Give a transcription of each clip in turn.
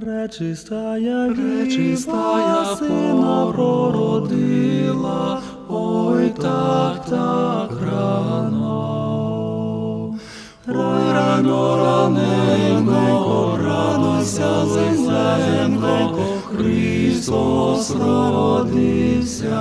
Пречистая Пречистая сина породила, ой так, так рано. Ой, рано, раненько, радуйся, земленько, Христос родився.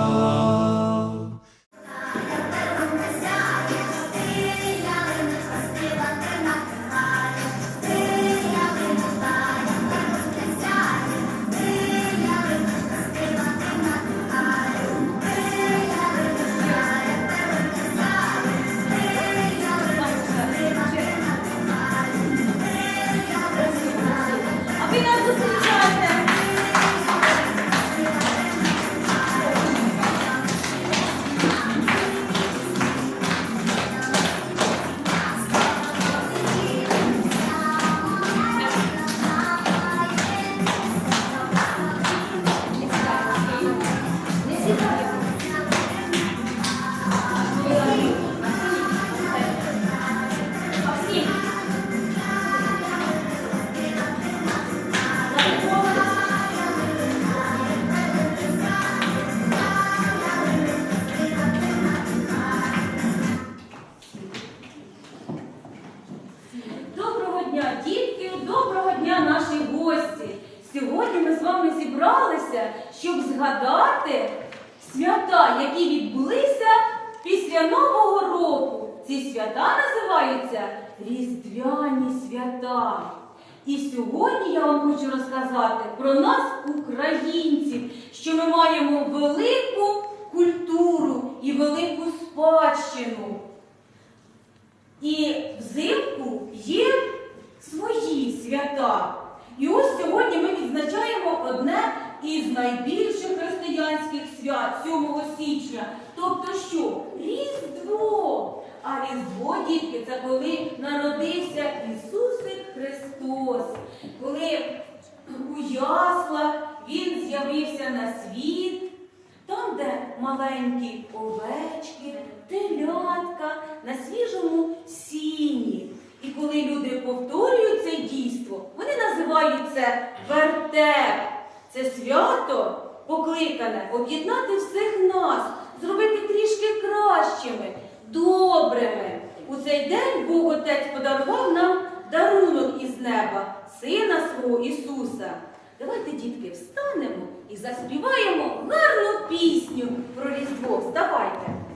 Зібралися, щоб згадати свята, які відбулися після Нового року. Ці свята називаються Різдвяні свята. І сьогодні я вам хочу розказати про нас, українців, що ми маємо велику культуру і велику спадщину. І взимку є свої свята. І ось сьогодні ми відзначаємо одне із найбільших християнських свят 7 січня. Тобто що? Різдво. А Різдво, дітки, це коли народився Ісусик Христос. Коли у яслах Він з'явився на світ. Там, де маленькі овечки, телятка на свіжому сіні. І коли люди повторюють це дійство, вони називають це вертеп. Це свято покликане об'єднати всіх нас, зробити трішки кращими, добрими. У цей день Бог Отець подарував нам дарунок із неба, Сина свого Ісуса. Давайте, дітки, встанемо і заспіваємо гарну пісню про Різдво. Вставайте.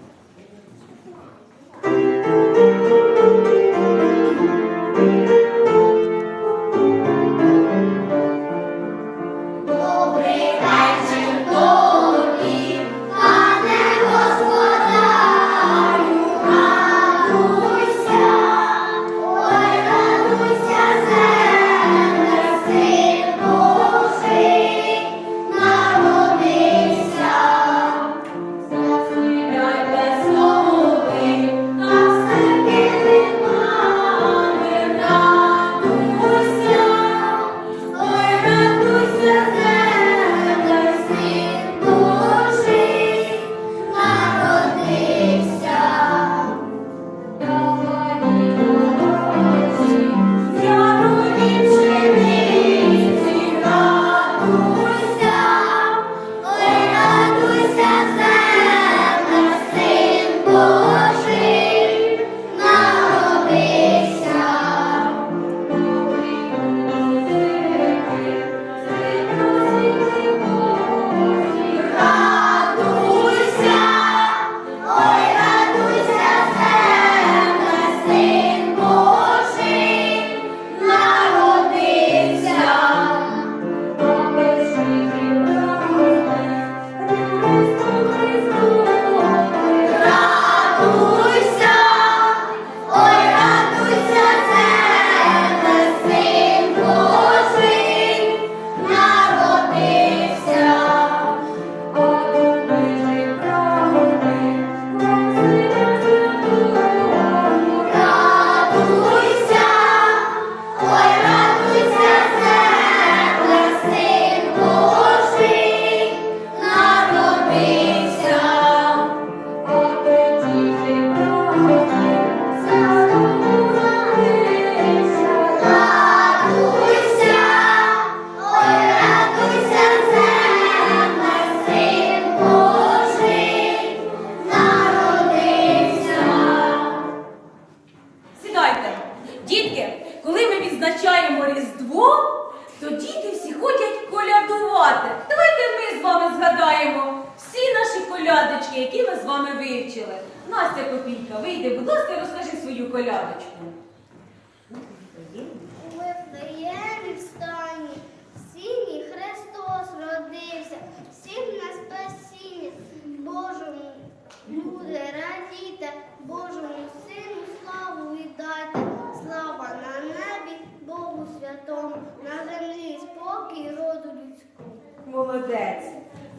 Молодець.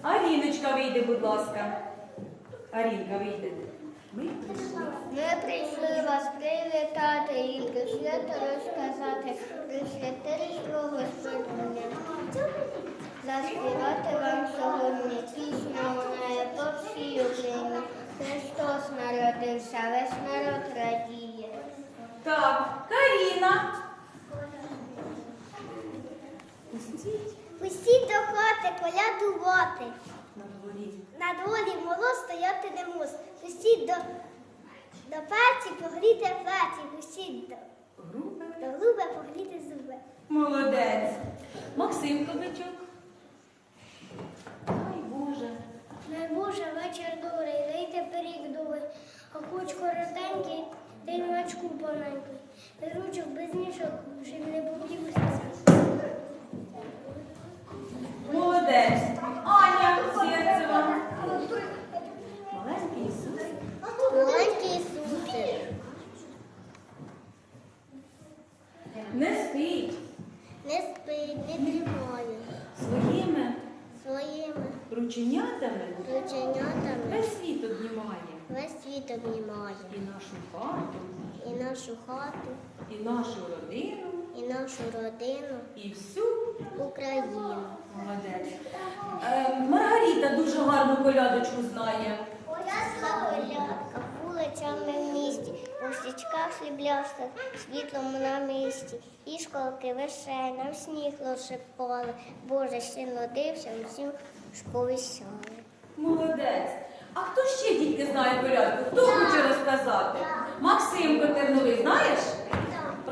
Аріночка, вийди, будь ласка. Арінка, вийди. Ми прийшли. Ми прийшли вас привітати і свята розказати, про Господня. Заспівати вам сьогодні пісню вона по всій Україні. Христос народився, весь народ радіє. Так, Каріна. Пустіть Пустіть до хати колядувати. на дворі. На дворі мороз стояти не мус. Пустіть до, до печі, погріти печі, пустіть до, Групи. до груби погріти зуби. Молодець. Максим Кобичук. Ай, Боже. Най Боже, вечір добрий, дайте пиріг добрий, а куч коротенький, дай мачку поненький. Без ручок, без ніжок, щоб не побігся. Молодець. Аня Сєрцева. Маленький Ісус. Маленький Ісусе. Не спить Не спить, не дрімає. своїми Своїми рученятами рученятами весь світ обнімає. весь світ обнімає. І нашу хату, І нашу хату, і нашу родину, і нашу родину, і всю Україну. молодець. Е, Маргарита дуже гарну колядочку знає. Колядка, вулицями в місті, у свічках слібляшках, світлом на місці, і школки вишена, в сніг розшипали, Боже син родився, усім сповіщали. Молодець. А хто ще дітки знає колядку? Хто хоче розказати? Максим Котерновий, знаєш?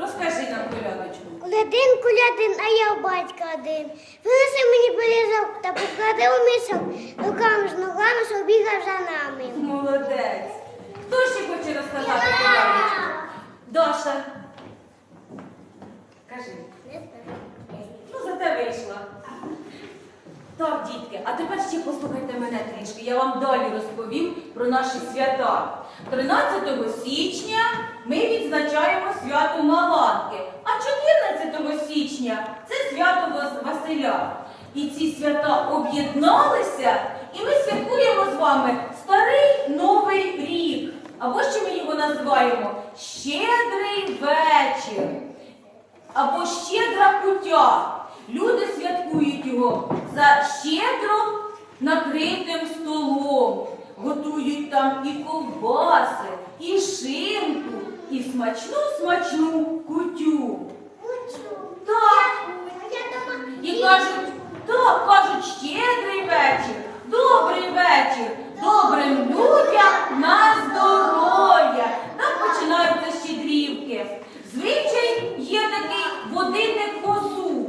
Розкажи нам колядочку. Колядин, колядин, а я батька один. Винеси мені полізок та поклади у мішок, руками ж ногами ж обігав за нами. Молодець. Хто ще хоче розказати колядочку? Даша. Кажи. Ну, зате вийшла. Так, дітки, а тепер ще послухайте мене трішки. Я вам далі розповім про наші свята. 13 січня ми відзначаємо свято Маланки, а 14 січня це свято Василя. І ці свята об'єдналися, і ми святкуємо з вами старий новий рік. Або ще ми його називаємо Щедрий вечір або щедра куття. Люди святкують його за щедро накритим столом. Готують там і ковбаси, і шинку, і смачну смачну кутю. Так, і кажуть, так, кажуть, щедрий вечір, добрий вечір, добрим людям на здоров'я. Так починаються щедрівки. Звичай є такий водити козу.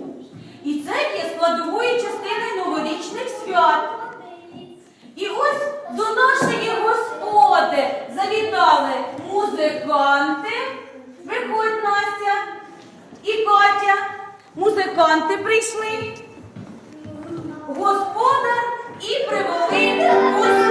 І це є складовою частиною новорічних свят. І ось до нашої господи завітали музиканти. Виходь, Настя і Катя. Музиканти прийшли. Господар і привели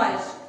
nós.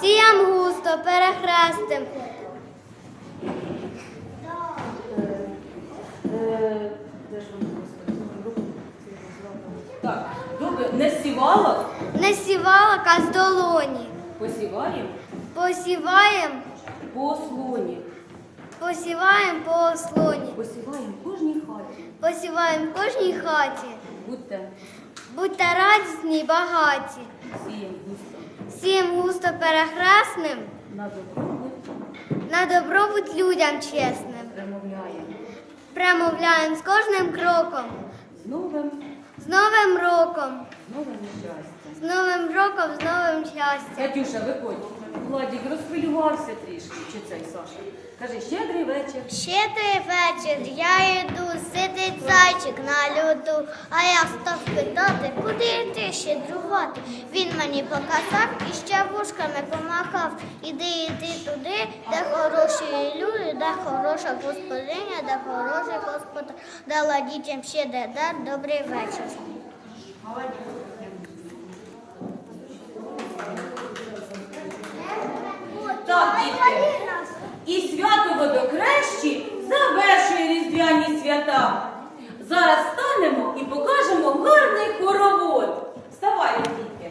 сіям густо перехрестим. Так, добре, не сівала, Не сівала каз долоні. посіваємо Посіваємо по слоні. Посіваємо по слоні. Посіваємо в кожній хаті. Посіваєм в кожній хаті. Будьте Будьте радісні й багаті. сіємо густо всім густо перехресним, на добробут, на добробут людям чесним. Премовляємо Премовляєм з кожним кроком. З новим з новим роком. З новим щастям. З новим роком, з новим щастям. Катюша, виходь. Владик розхвилювався трішки, чи цей Саша. Кажи, щедрий вечір. Щедрий вечір, я йду, сидить зайчик на льоду, а я став питати, куди йти щедрувати. Він мені показав і ще вушками помахав. Іди, іди туди, де хороші люди, де хороша господиня, де хороший господар. Дала дітям щедрий дар, добрий вечір. Так, дітки. І свято водокрещі завершує різдвяні свята. Зараз станемо і покажемо гарний хоровод. Вставайте, дітки.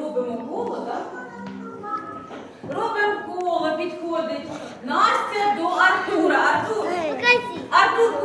Робимо коло, так? Робимо коло, підходить. Настя до Артура. Артур, Артур